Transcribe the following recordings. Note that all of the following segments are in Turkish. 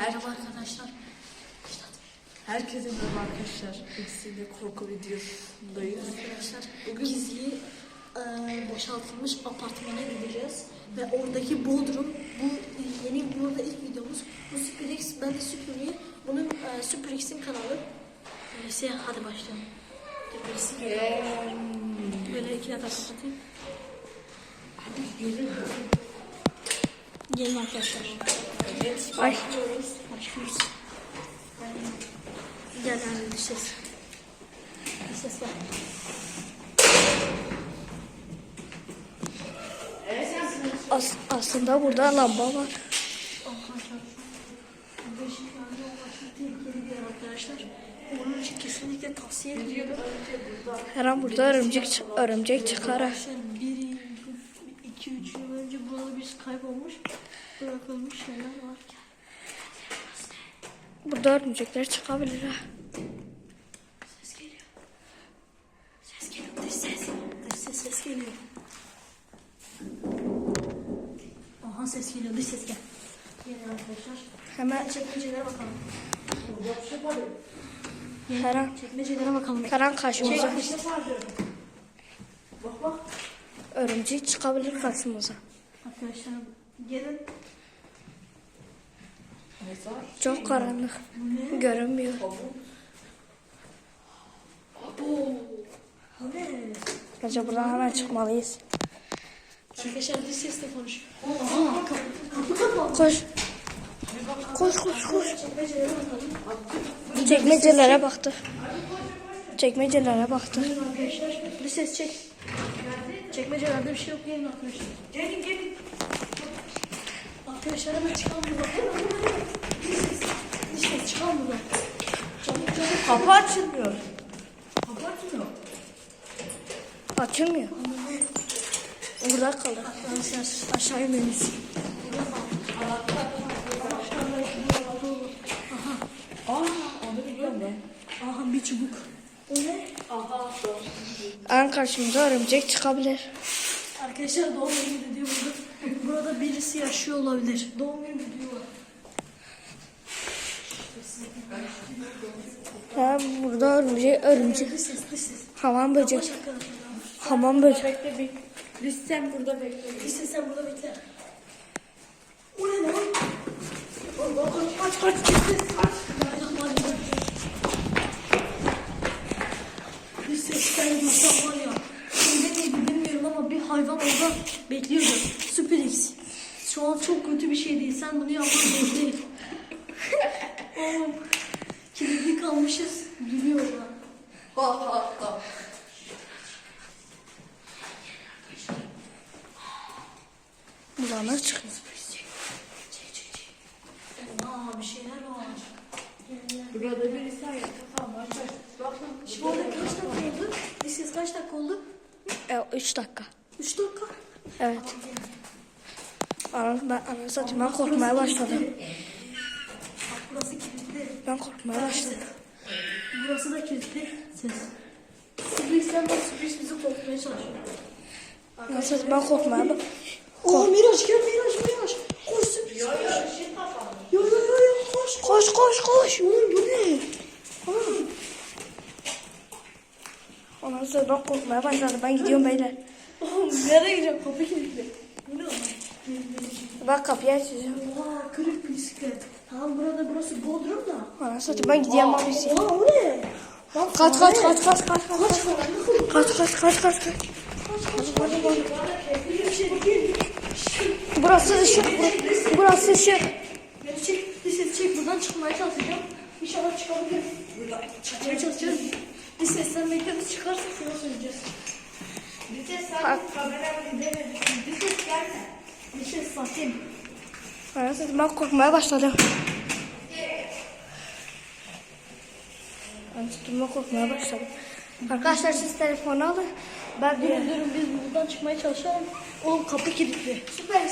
Merhaba arkadaşlar. Herkese merhaba arkadaşlar. Eksiyle korku videosundayız. Arkadaşlar bugün gizli e, boşaltılmış apartmana gideceğiz. Ve oradaki bodrum bu yeni burada ilk videomuz. Bu Superx, ben de Super'i. Bunun e, Superx'in kanalı. Neyse hadi başlayalım. Superx'in Böyle iki dakika kapatayım. Gelin arkadaşlar. Ay. Başlıyoruz. Gel yani bir ses. Bir ses var. As- aslında burada lamba var. Arkadaşlar. Onun için kesinlikle tavsiye ediyorum. Her an burada örümcek, örümcek çıkar. Burada bir kaybolmuş, bırakılmış şeyler var. Burada örümcekler çıkabilir. ha. Ses geliyor. Ses geliyor. Dış ses. Dış ses ses geliyor. Aha ses geliyor. Dış ses gel. Gelin arkadaşlar. Hemen Çekmecelere bakalım. her an, Çekmecelere bakalım. her an karşımıza Çek, ses var diyorum. Bak bak. örümcek çıkabilir karşımıza. Arkadaşlar gelin. Çok karanlık. Görünmüyor. Bence buradan hemen çıkmalıyız. Arkadaşlar dış sesle konuş. Koş. Koş koş koş. Çekmecelere bakalım. Çekmecelere baktı. Çekmecelere baktı. Arkadaşlar. Dış ses çek. Çekmecelerde bir şey yok gelin arkadaşlar. Gelin gelin. Arkadaşlar hemen çıkalım buradan. Hemen hemen hemen. Dış ses. Dış ses çıkalım buradan. Çabuk çabuk. Kapı açılmıyor. Kapı açılmıyor. Açılmıyor. Burada kaldı. Arkadaşlar aşağı inmeliyiz. Aa, onu biliyorum ben. Aha bir çubuk. O ne? An karşımıza örümcek çıkabilir. Arkadaşlar günü diyor burada. Birisi yaşıyor olabilir. Doğum günü diyor. Ha, burada örümcek, örümcek. Hamam böcek. Hamam böcek. Bekle bir. Lütfen burada bekle. Ses sen burada bekle. O ne lan? Kaç kaç kaç kaç. Ses sen görsen var ya. Şimdi neydi bilmiyorum ama bir hayvan orada bekliyordu. Şu an çok kötü bir şey değil. Sen bunu yapman değil. Oğlum. Kilitli kalmışız. Gülüyor lan. Ha ha ha. Buradan çıkıyor. Aa bir şeyler var. Burada birisi ayakta kalmış. Bakın. Şimdi orada kaç dakika oldu? Bir ses kaç dakika oldu? E, üç dakika. Üç dakika. Evet. Ana, ben ana satayım ben korkmaya başladım. Burası kilitli. Ben korkmaya başladım. Burası da kilitli. Ses. Sürprizden bak sürpriz bizi korkutmaya çalışıyor. Satayım ben korkmaya bak. Oo Miraç gel Miraç Miraç. Koş sürpriz. Yo yo Yo yo yo yo koş. Koş koş koş. Oğlum bu ne? Ondan sonra ben korkmaya başladım. Ben gidiyorum beyler. Oğlum nereye gideceğim? Kapı kilitli. Bak kapıyı açacağım. Oha kırık bisiklet. Tamam burada burası Bodrum da. Ana satayım ben gidiyorum abisi. Oha o ne? Lan Kaç fare. kaç kaç kaç kaç kaç. Kaç fare. Kaç kaç kaç kaç kaç. Bir şey değil. Burası ışık. Burası ışık. Beni çek, bir ses çek. Buradan çıkmaya çalışacağım. İnşallah çıkabilirim. Çıkmaya çalışacağım. Bir sesten bekleriz çıkarsa şuna söyleyeceğiz. Bir ses sadece kameramı gidemedim. Bir ses gelme. Bir. Ana satayım ben korkmaya başladım. Ana satayım ben korkmaya başladım. Arkadaşlar siz telefonu alın. Ben Durun durun biz buradan çıkmaya çalışalım. Oğlum kapı kilitli. süper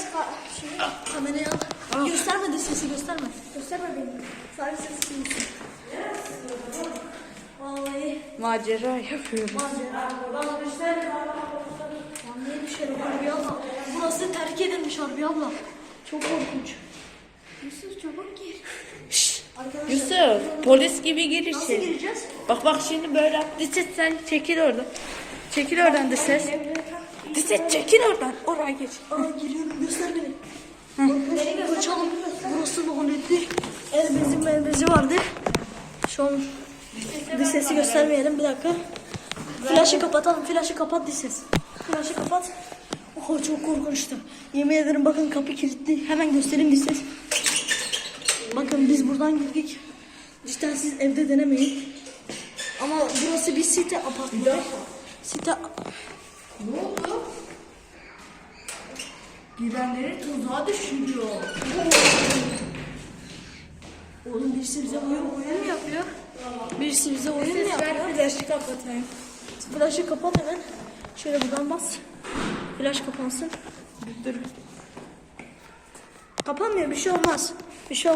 Kamerayı al. Gösterme de sesi gösterme. gösterme beni. Sadece sesi duysun. Vallahi Macera yapıyorum. macera. Bana düşler. Lan niye düşerim Harbi abla? Burası terk edilmiş Harbi abla. Çok korkunç. Yusuf çabuk gir. Arkadaşlar Yusuf polis gibi gir nasıl içeri. gireceğiz? Bak bak şimdi böyle. Diset sen çekil oradan. Çekil oradan Diset. Diset çekil oradan. Oraya geç. Aa giriyorum göster beni. Nereye kaçalım? Burası lanetli. El bezi el bezi vardı. Şu an bir sesi göstermeyelim bir dakika. Flaşı kapatalım. Flaşı kapat bir ses. Flaşı kapat. Oha çok korkunçtu. Yemin ederim bakın kapı kilitli. Hemen göstereyim bir ses. Bakın biz buradan girdik. Cidden siz evde denemeyin. Ama burası bir site apartmanı. Site Ne oldu? Girenleri tuzağa düşürüyor. Oğlum birisi bize oyun, oyun mu yapıyor? Birisi bize oyun mu yapıyor? flaşı kapatayım. Flaşı kapat hemen. Şöyle buradan bas. Flaş kapansın. Dur. Kapanmıyor bir şey olmaz. Bir şey